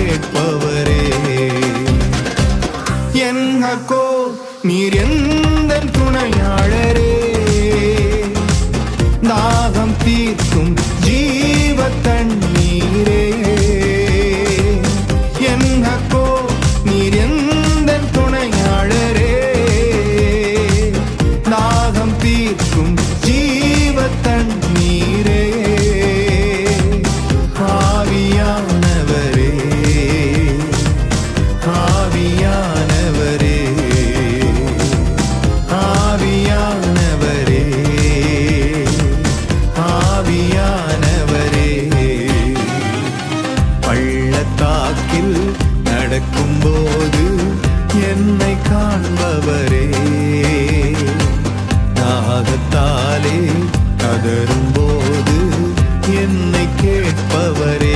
கேட்பவரே. என் அக்கோ நீர் எந்த துணையாளரே? நாகம் தீர்க்கும் என்னை கேட்பவரே.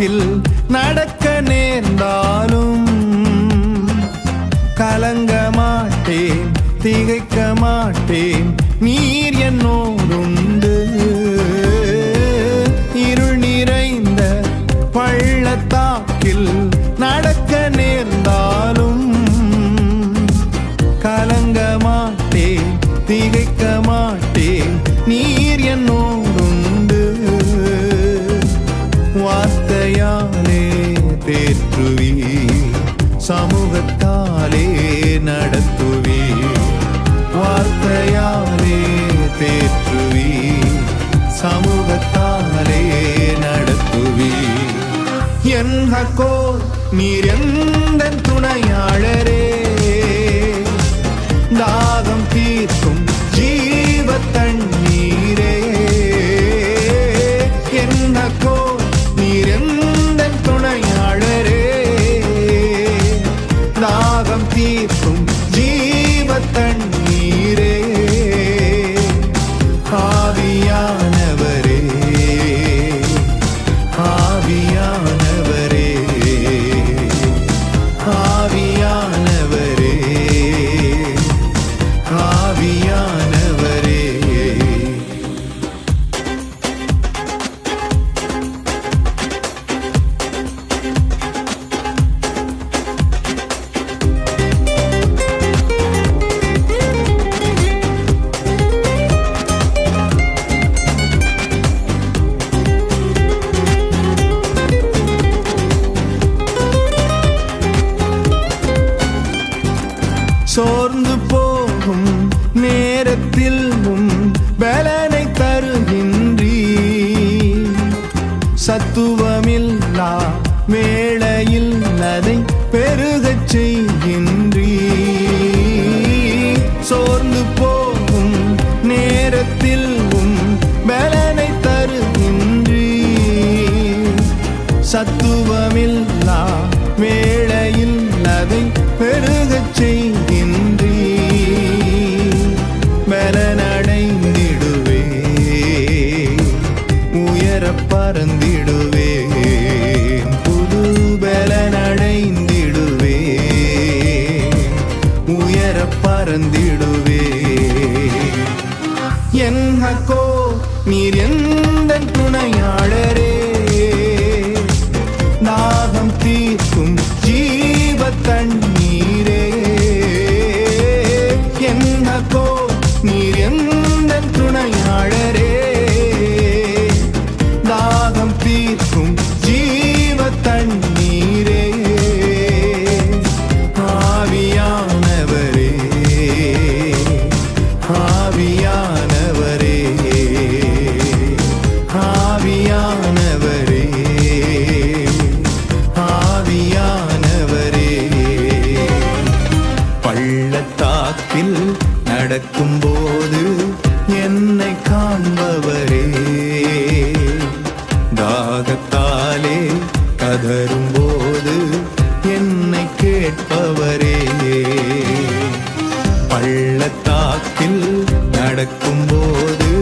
போக்கில் நடக்க நேர்ந்தாலும் கலங்க மாட்டேன் திகைக்க மாட்டேன். நீர் என்னோ Jacob, Miriam சோர்ந்து போகும் நேரத்தில் உம் பலனை தருகின்றீ. சத்துவமில்லா வேளையில் அதை பெருகச் செய்கின்ற. காண்பவரே தாகத்தாலே கதரும் போது என்னை கேட்பவரே. பள்ளத்தாக்கில் நடக்கும் போது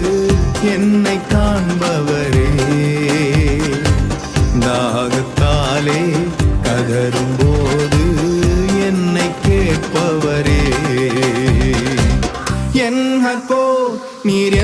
என்னை காண்பவரே. தாகத்தாலே கதரும் போது என்னை கேட்பவரே. என் ஹக்கோ நீர்